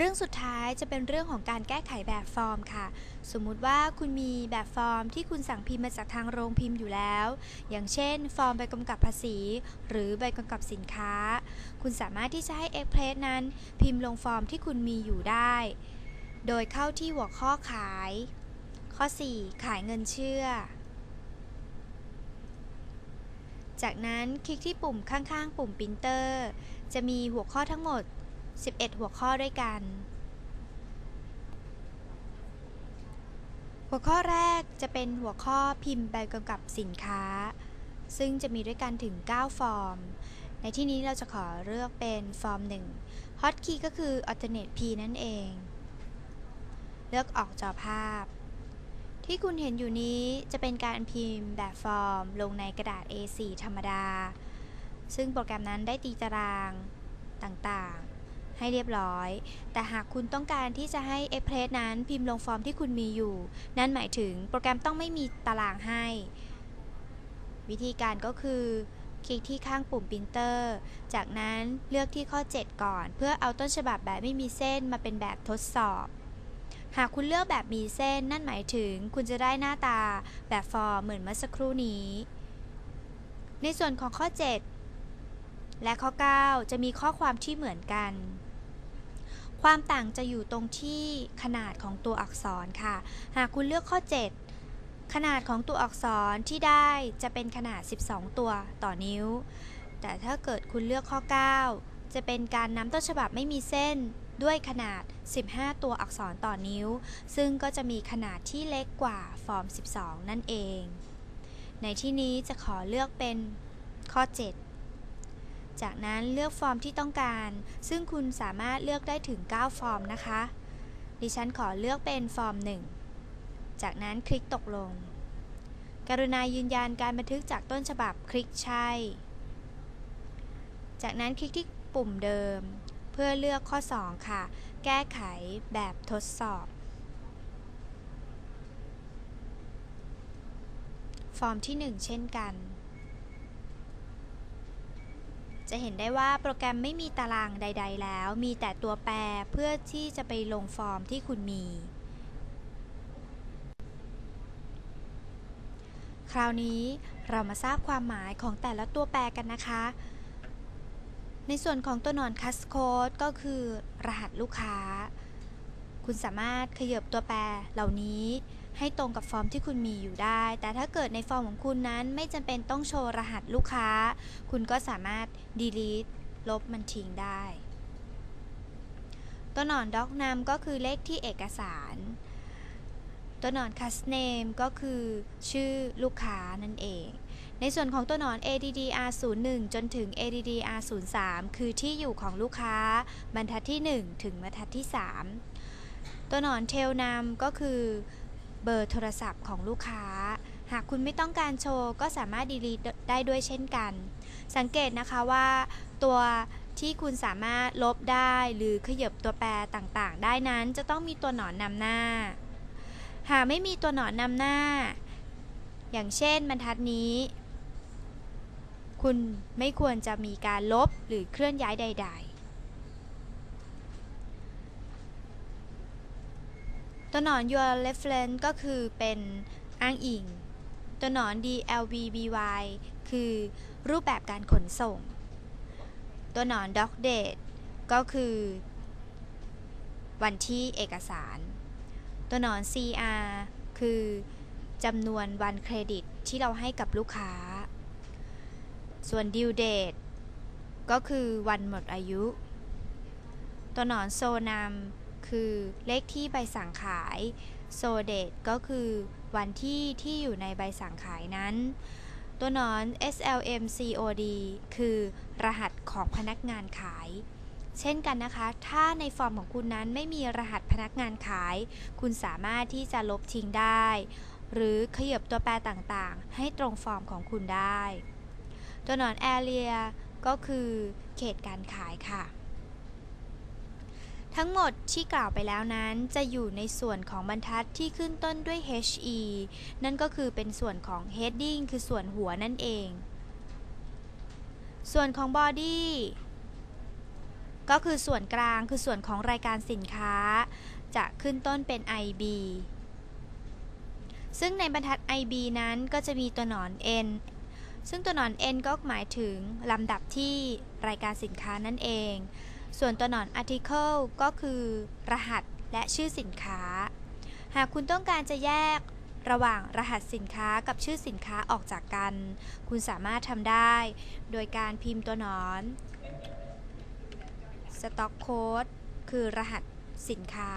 เรื่องสุดท้ายจะเป็นเรื่องของการแก้ไขแบบฟอร์มค่ะ สมมุติว่าคุณมีแบบฟอร์มที่คุณสั่งพิมพ์มาจากทางโรงพิมพ์อยู่แล้ว อย่างเช่น ฟอร์มใบกำกับภาษี หรือใบกำกับสินค้า คุณสามารถที่จะให้ Express นั้น พิมพ์ลงฟอร์มที่คุณมีอยู่ได้ โดยเข้าที่หัวข้อขาย ข้อ 4 ขายเงินเชื่อ จากนั้นคลิกที่ปุ่มข้างๆ ปุ่ม Printer จะมีหัวข้อทั้งหมด 11 หัวข้อด้วยกัน หัวข้อแรกจะเป็นหัวข้อพิมพ์ใบกำกับสินค้า ซึ่งจะมีด้วยกันถึง 9 ฟอร์ม ในที่นี้เราจะขอเลือกเป็นฟอร์ม 1 Hotkey ก็คือ Alternate P นั่นเอง เลือกออกจอภาพ ที่คุณเห็นอยู่นี้จะเป็นการพิมพ์แบบฟอร์ม ลงในกระดาษ A4 ธรรมดาซึ่งโปรแกรมนั้นได้ตีตารางต่าง ให้เรียบร้อย แต่หากคุณต้องการที่จะให้ Express นั้นพิมพ์ลงฟอร์มที่คุณมีอยู่ นั่นหมายถึงโปรแกรมต้องไม่มีตารางให้ วิธีการก็คือ คลิกที่ข้างปุ่ม Printer จากนั้นเลือกที่ข้อ 7 ก่อน เพื่อเอาต้นฉบับแบบไม่มีเส้นมาเป็นแบบทดสอบหากคุณเลือกแบบมีเส้นนั่นหมายถึงคุณจะได้หน้าตาแบบฟอร์มเหมือนเมื่อสักครู่นี้ ในส่วนของข้อ 7 และข้อ 9 จะมีข้อความที่เหมือนกัน ความต่างจะอยู่ตรงที่ขนาดของตัวอักษรค่ะ หากคุณเลือกข้อ 7 ขนาดของตัวอักษรที่ได้จะเป็นขนาด 12 ตัวต่อนิ้ว แต่ถ้าเกิดคุณเลือกข้อ 9 จะเป็นการนำต้นฉบับไม่มีเส้นด้วยขนาด 15 ตัวอักษรต่อนิ้ว ซึ่งก็จะมีขนาดที่เล็กกว่าฟอร์ม 12 นั่นเอง ในที่นี้จะขอเลือกเป็นข้อ 7 จากนั้นเลือกฟอร์มที่ต้องการ ซึ่งคุณสามารถเลือกได้ถึง 9 ฟอร์มนะคะ ดิฉันขอเลือกเป็นฟอร์ม 1 จากนั้นคลิกตกลง กรุณายืนยันการบันทึกจากต้นฉบับคลิกใช่ จากนั้นคลิกที่ปุ่มเดิม เพื่อเลือกข้อ 2 ค่ะ แก้ไขแบบทดสอบ ฟอร์มที่ 1 เช่นกัน จะเห็นได้ว่าโปรแกรมไม่มีตารางใด ๆ แล้ว มีแต่ตัวแปรเพื่อที่จะไปลงฟอร์มที่คุณมี คราวนี้เรามาทราบความหมายของแต่ละตัวแปรกันนะคะ ในส่วนของตัวหนอนคัสโคดก็คือรหัสลูกค้า คุณสามารถขยับตัวแปรเหล่านี้ ให้ตรงกับฟอร์มที่คุณมีอยู่ได้ แต่ถ้าเกิดในฟอร์มของคุณนั้นไม่จำเป็นต้องโชว์รหัสลูกค้า คุณก็สามารถ delete ลบมันทิ้งได้ ตัวหนอนด็อกนำก็คือเลขที่เอกสาร ตัวหนอน cast name ก็คือชื่อลูกค้านั่นเองในส่วนของตัวหนอน ADDR01 จนถึง ADDR03 คือที่อยู่ของลูกค้า บรรทัดที่ 1 ถึงบรรทัดที่ 3 ตัวหนอน tail num ก็คือ เบอร์โทรศัพท์ของลูกค้า หากคุณไม่ต้องการโชว์ก็สามารถ delete ได้ด้วยเช่นกัน สังเกตนะคะว่า ตัวที่คุณสามารถลบได้หรือขยับตัวแปรต่างๆ ได้นั้นจะต้องมีตัวหนอนนำหน้า หากไม่มีตัวหนอนนำหน้า อย่างเช่นบรรทัดนี้ คุณไม่ควรจะมีการลบหรือเคลื่อนย้ายใด ๆ ตัวหนอน your reference ก็คือเป็นอ้างอิง ตัวหนอน DLVBY คือรูปแบบการขนส่ง ตัวหนอน doc date ก็คือ วันที่เอกสาร ตัวหนอน CR คือจำนวนวันเครดิตที่เราให้กับลูกค้า ส่วน due date ก็คือวันหมดอายุ ตัวหนอนโซนาม คือเลขที่ใบสั่งขายโซเดตก็คือวันที่ที่อยู่ในใบสั่งขายนั้น ตัวหนอน SLM COD คือรหัสของพนักงานขาย เช่นกันนะคะ ถ้าในฟอร์มของคุณนั้นไม่มีรหัสพนักงานขาย คุณสามารถที่จะลบทิ้งได้ หรือขยับตัวแปรต่างๆ ให้ตรงฟอร์มของคุณได้ ตัวหนอน Area ก็คือเขตการขายค่ะ ทั้งหมดที่กล่าวไปแล้วนั้นจะอยู่ในส่วนของบรรทัดที่ขึ้นต้นด้วย HE นั่นก็คือเป็นส่วนของ heading คือส่วนหัวนั่นเอง ส่วนของ body ก็คือส่วนกลางคือส่วนของรายการสินค้า จะขึ้นต้นเป็น IB ซึ่งในบรรทัด IB นั้นก็จะมีตัวหนอน N ซึ่งตัวหนอน N ก็หมายถึงลำดับที่รายการสินค้านั่นเอง ส่วนตัวหนอน article ก็คือ รหัสและชื่อสินค้า หากคุณต้องการจะแยกระหว่างรหัสสินค้ากับชื่อสินค้าออกจากกัน คุณสามารถทำได้ โดยการพิมพ์ตัวหนอน stock code คือรหัสสินค้า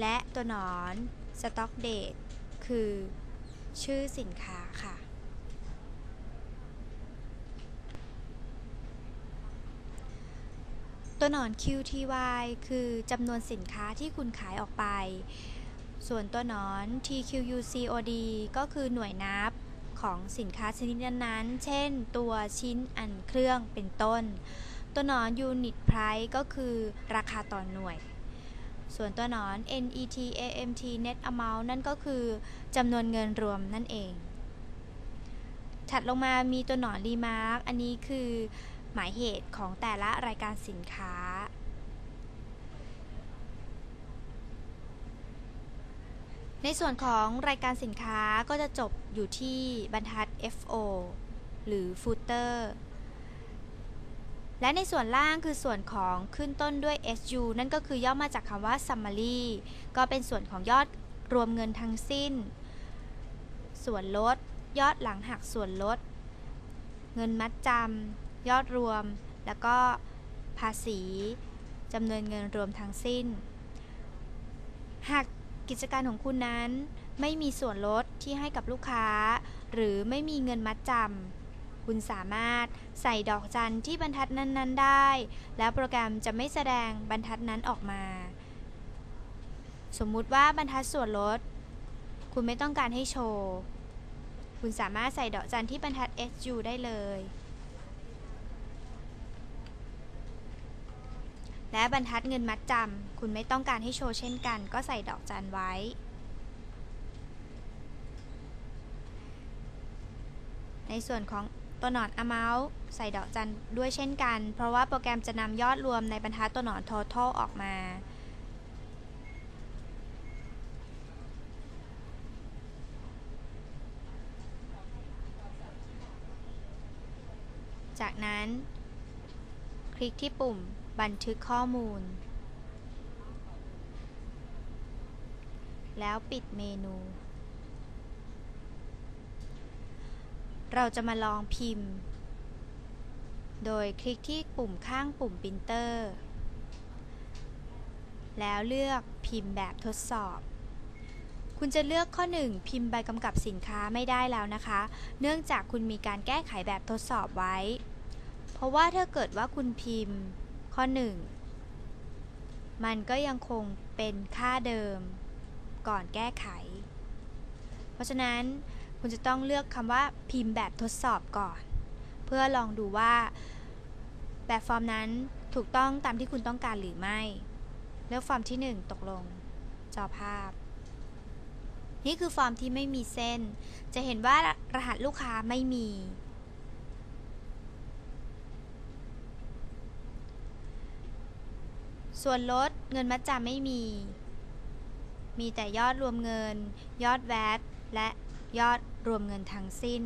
และตัวหนอน stock date คือชื่อสินค้าค่ะ ตัวหนอน QTY คือจำนวนสินค้าที่คุณขายออกไป ส่วนตัวหนอน TQUCOD ก็คือหน่วยนับของสินค้าชนิดนั้นๆ เช่น ตัวชิ้นอันเครื่องเป็นต้น ตัวหนอน Unit Price ก็คือราคาต่อหน่วย ส่วนตัวหนอน NET AMT Net Amount นั่นก็คือจำนวนเงินรวมนั่นเอง ถัดลงมามีตัวหนอน Remark อันนี้คือ หมายเหตุของแต่ละรายการสินค้า ในส่วนของรายการสินค้าก็จะจบอยู่ที่บรรทัด FO หรือ footer และในส่วนล่างคือส่วนของขึ้นต้นด้วย SU นั่นก็คือย่อมาจากคำว่า summary ก็เป็นส่วนของยอดรวมเงินทั้งสิ้น ส่วนลด ยอดหลังหักส่วนลด เงินมัดจำ ยอดรวม แล้วก็ภาษีจำนวนเงินรวมทั้งสิ้น หากกิจการของคุณนั้นไม่มีส่วนลดที่ให้กับลูกค้า หรือไม่มีเงินมัดจำคุณสามารถใส่ดอกจันที่บรรทัดนั้น ๆ ได้ แล้วโปรแกรมจะไม่แสดงบรรทัดนั้นออกมา สมมุติว่าบรรทัดส่วนลด คุณไม่ต้องการให้โชว์ คุณสามารถใส่ดอกจันที่บรรทัด SU ได้เลย และบรรทัดเงินมัดจำคุณไม่ต้องการให้โชว์เช่นกัน ก็ใส่ดอกจันไว้ ในส่วนของตัวหนอน amount ใส่ดอกจันด้วยเช่นกัน เพราะว่าโปรแกรมจะนำยอดรวมในบรรทัดตัวหนอน total ออกมาจากนั้น คลิกที่ปุ่ม บันทึกข้อมูล แล้วปิดเมนู เราจะมาลองพิมพ์ โดยคลิกที่ปุ่มข้างปุ่มปรินเตอร์ แล้วเลือกพิมพ์แบบทดสอบ คุณจะเลือกข้อ 1 พิมพ์ใบกำกับสินค้าไม่ได้แล้วนะคะ เนื่องจากคุณมีการแก้ไขแบบทดสอบไว้ เพราะว่าถ้าเกิดว่าคุณพิมพ์ ข้อ 1 มันก็ยังคงเป็นค่าเดิมก่อนแก้ไข เพราะฉะนั้นคุณจะต้องเลือกคำว่าพิมพ์แบบทดสอบก่อน เพื่อลองดูว่าแบบฟอร์มนั้นถูกต้องตามที่คุณต้องการหรือไม่ เลือกฟอร์มที่ 1 ตกลง จอภาพ นี่คือฟอร์มที่ไม่มีเส้น จะเห็นว่ารหัสลูกค้าไม่มี ส่วนลดเงินมัดจำไม่มี มีแต่ยอดรวมเงิน ยอดแวตและยอดรวมเงินทั้งสิ้น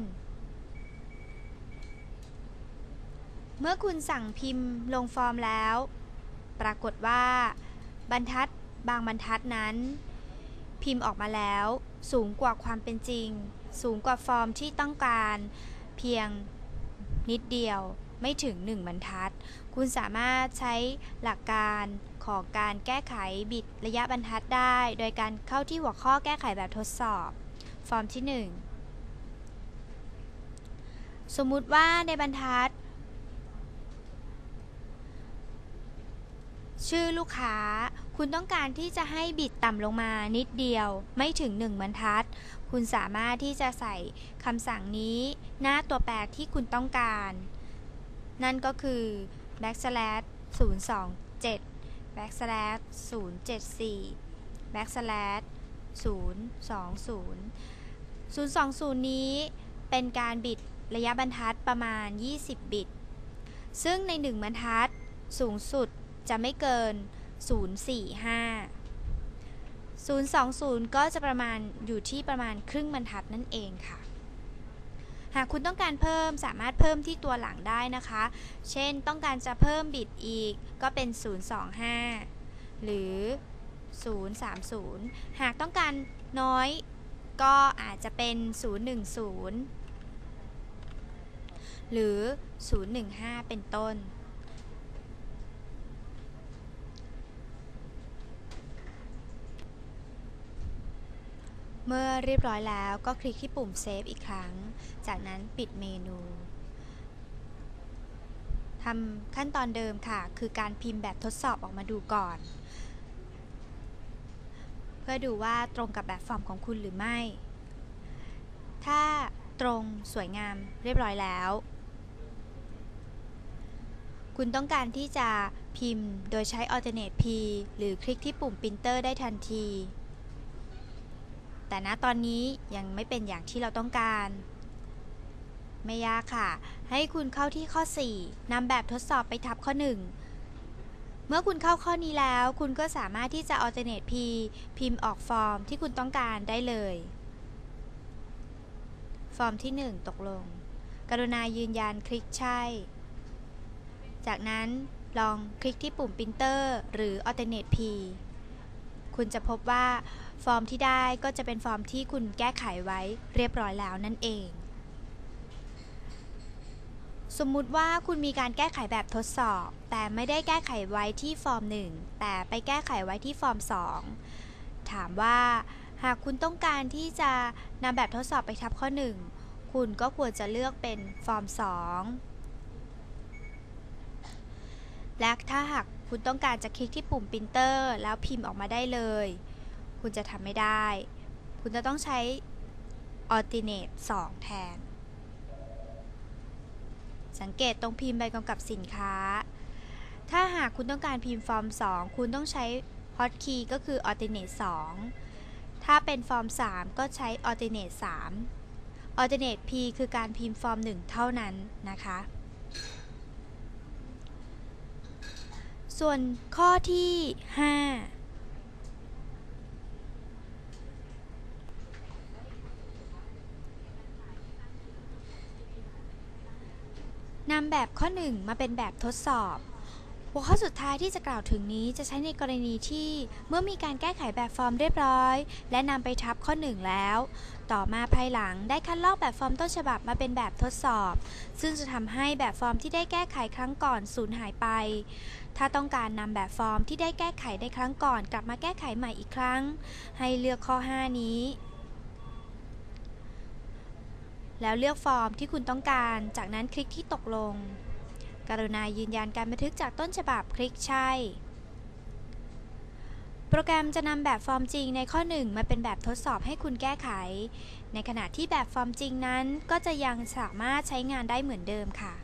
เมื่อคุณสั่งพิมพ์ลงฟอร์มแล้ว ปรากฏว่า บรรทัดบางบรรทัดนั้น พิมพ์ออกมาแล้ว สูงกว่าความเป็นจริง สูงกว่าฟอร์มที่ต้องการ เพียงนิดเดียว ไม่ถึง 1 บรรทัด คุณสามารถใช้หลักการของการแก้ไขบิดระยะบรรทัดได้ โดยการเข้าที่หัวข้อแก้ไขแบบทดสอบ ฟอร์มที่ 1 สมมุติว่าในบรรทัด ชื่อลูกค้าคุณต้องการที่จะให้บิดต่ำลงมานิดเดียวไม่ถึง 1 บรรทัด คุณสามารถที่จะใส่คำสั่งนี้ หน้าตัวแปรที่คุณต้องการ นั่นก็คือ backslash 027 backslash 074 backslash 020 020 นี้เป็นการบิดระยะบรรทัดประมาณ 20 บิต ซึ่งใน 1 บรรทัดสูงสุดจะไม่เกิน 045 020 ก็จะประมาณอยู่ที่ประมาณครึ่งบรรทัดนั่นเองค่ะ หากคุณต้องการเพิ่มสามารถเพิ่มที่ตัวหลังได้นะคะ เช่นต้องการจะเพิ่มบิตอีกก็เป็น 025 หรือ 030 หากต้องการน้อยก็อาจจะเป็น 010 หรือ 015 เป็นต้น เมื่อเรียบร้อยแล้วก็คลิกที่ปุ่ม Save อีกครั้ง จากนั้นปิดเมนูทำขั้นตอนเดิมค่ะ คือการพิมพ์แบบทดสอบออกมาดูก่อน เพื่อดูว่าตรงกับแบบฟอร์มของคุณหรือไม่ ถ้าตรงสวยงามเรียบร้อยแล้ว คุณต้องการที่จะพิมพ์โดยใช้ Alternate P หรือคลิกที่ปุ่ม Printer ได้ทันที แต่ณตอนนี้ยังไม่เป็นอย่างที่เราต้องการ ไม่ยากค่ะ ให้คุณเข้าที่ข้อ 4นำแบบทดสอบไปทับข้อ 1 เมื่อคุณเข้าข้อนี้แล้ว คุณก็สามารถที่จะ Alternate P พิมพ์ออกฟอร์มที่คุณต้องการได้เลย ฟอร์มที่ 1 ตกลง กรุณายืนยันคลิกใช่ จากนั้นลองคลิกที่ปุ่ม Printer หรือ Alternate P คุณจะพบว่า ฟอร์มที่ได้ก็จะเป็นฟอร์มที่คุณแก้ไขไว้เรียบร้อยแล้วนั่นเอง สมมุติว่าคุณมีการแก้ไขแบบทดสอบ แต่ไม่ได้แก้ไขไว้ที่ฟอร์ม 1 แต่ไปแก้ไขไว้ที่ฟอร์ม 2 ถามว่าหากคุณต้องการที่จะนำแบบทดสอบไปทับข้อ 1 คุณก็ควรจะเลือกเป็นฟอร์ม 2 และถ้าหากคุณต้องการจะคลิกที่ปุ่ม Printer แล้วพิมพ์ออกมาได้เลย คุณจะทำไม่ได้ คุณจะต้องใช้ Alternate 2 แทน สังเกตตรงพิมพ์ใบกำกับสินค้า ถ้าหากคุณต้องการพิมพ์ฟอร์ม 2 คุณต้องใช้ Hotkey ก็คือ Alternate 2 ถ้าเป็นฟอร์ม 3 ก็ใช้ Alternate 3 Alternate P คือการพิมพ์ฟอร์ม 1 เท่านั้นนะคะส่วนข้อที่ 5 นำแบบข้อ 1 มาเป็นแบบทดสอบ หัวข้อสุดท้ายที่จะกล่าวถึงนี้จะใช้ในกรณีที่เมื่อมีการแก้ไขแบบฟอร์มเรียบร้อย และนำไปทับข้อ 1 แล้ว ต่อมาภายหลังได้คัดลอกแบบฟอร์มต้นฉบับมาเป็นแบบทดสอบ ซึ่งจะทำให้แบบฟอร์มที่ได้แก้ไขครั้งก่อนสูญหายไป ถ้าต้องการนำแบบฟอร์มที่ได้แก้ไขในครั้งก่อน กลับมาแก้ไขใหม่อีกครั้ง ให้เลือกข้อ 5 นี้ แล้วเลือกฟอร์มที่คุณต้องการ จากนั้นคลิกที่ตกลง กรุณายืนยันการบันทึกจากต้นฉบับคลิกใช่ โปรแกรมจะนำแบบฟอร์มจริงในข้อ 1 มาเป็นแบบทดสอบให้คุณแก้ไข ในขณะที่แบบฟอร์มจริงนั้นก็จะยังสามารถใช้งานได้เหมือนเดิมค่ะ